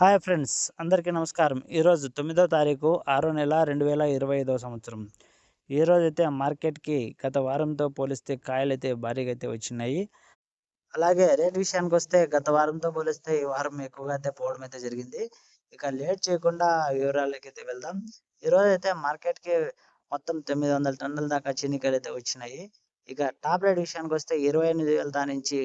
Hi friends అందరికీ నమస్కారం. ఈరోజు తొమ్మిదో తారీఖు ఆరో నెల రెండు వేల ఇరవై ఐదో సంవత్సరం ఈరోజైతే మార్కెట్కి గత వారంతో పోలిస్తే కాయలు అయితే భారీగా అయితే వచ్చినాయి. అలాగే రేట్ విషయానికి వస్తే గత వారంతో పోలిస్తే ఈ వారం ఎక్కువగా అయితే పోవడం అయితే జరిగింది. ఇక లేట్ చేయకుండా వివరాలకి అయితే వెళ్దాం. ఈరోజు అయితే మార్కెట్కి మొత్తం తొమ్మిది వందల టన్నుల దాకా చినికాయలు అయితే వచ్చినాయి. ఇక టాప్ రేట్ విషయానికి వస్తే ఇరవై ఎనిమిది వేల దాని నుంచి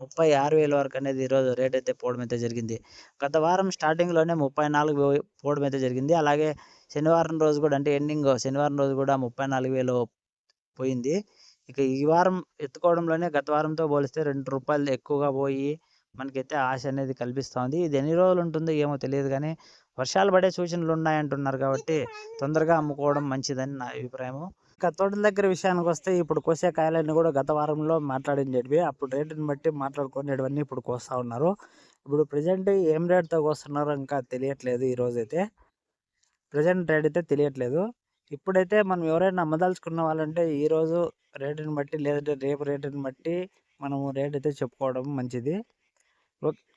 ముప్పై ఆరు వేల వరకు అనేది ఈరోజు రేట్ అయితే పోవడం అయితే జరిగింది. గత వారం స్టార్టింగ్లోనే ముప్పై నాలుగు పోవడం అయితే జరిగింది. అలాగే శనివారం రోజు కూడా అంటే ఎండింగ్ శనివారం రోజు కూడా ముప్పై నాలుగు వేలు పోయింది. ఇక ఈ వారం ఎత్తుకోవడంలోనే గత వారంతో పోలిస్తే రెండు రూపాయలు ఎక్కువగా పోయి మనకైతే ఆశ అనేది కల్పిస్తోంది. ఇది ఎన్ని రోజులు ఉంటుందో ఏమో తెలియదు కానీ వర్షాలు పడే సూచనలు ఉన్నాయంటున్నారు కాబట్టి తొందరగా అమ్ముకోవడం మంచిదని నా అభిప్రాయము. ఇక తోటల దగ్గర విషయానికి వస్తే ఇప్పుడు కోసే కాయలన్నీ కూడా గత వారంలో మాట్లాడించేటివి అప్పుడు రేటుని బట్టి మాట్లాడుకునేటివన్నీ ఇప్పుడు కోస్తా ఉన్నారు. ఇప్పుడు ప్రజెంట్ ఏం రేట్తో కోస్తున్నారో ఇంకా తెలియట్లేదు ఈ ప్రజెంట్ రేట్ అయితే తెలియట్లేదు. ఇప్పుడైతే మనం ఎవరైనా అమ్మదలుచుకున్న వాళ్ళంటే ఈ రోజు రేటుని బట్టి లేదంటే రేపు రేటుని బట్టి మనము రేట్ అయితే చెప్పుకోవడం మంచిది.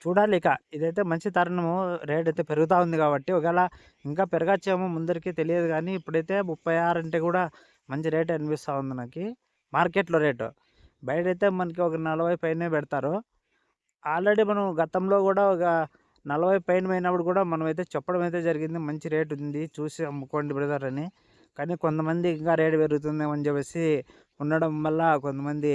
చూడాలి ఇక. ఇదైతే మంచి తరుణము. రేట్ అయితే పెరుగుతూ ఉంది కాబట్టి ఒకవేళ ఇంకా పెరగచ్చేమో ముందరికి తెలియదు కానీ ఇప్పుడైతే ముప్పై ఆరు అంటే కూడా మంచి రేట్ అనిపిస్తూ ఉంది నాకు. మార్కెట్లో రేటు. బయట అయితే మనకి ఒక నలభై పైనే పెడతారు. ఆల్రెడీ మనం గతంలో కూడా ఒక నలభై పైన పోయినప్పుడు కూడా మనం అయితే చెప్పడం అయితే జరిగింది. మంచి రేట్ ఉంది. చూసి అమ్ముకోండి బ్రదర్ అని. కానీ కొంతమంది ఇంకా రేటు పెరుగుతుందేమని అని చెప్పేసి ఉండడం వల్ల కొంతమంది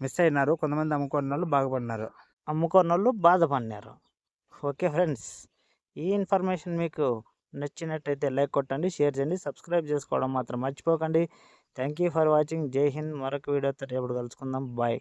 మిస్ అయినారు. కొంతమంది అమ్ముకున్న వాళ్ళు బాగుపడినారు. అమ్ముకున్న వాళ్ళు బాధపడినారు. ఓకే ఫ్రెండ్స్ ఈ ఇన్ఫర్మేషన్ మీకు నచ్చినట్టయితే లైక్ కొట్టండి షేర్ చేయండి సబ్స్క్రైబ్ చేసుకోవడం మాత్రం మర్చిపోకండి. Thank you for watching. జై హింద్. మరొక వీడియోతో రేపు కలుసుకుందాం. బాయ్.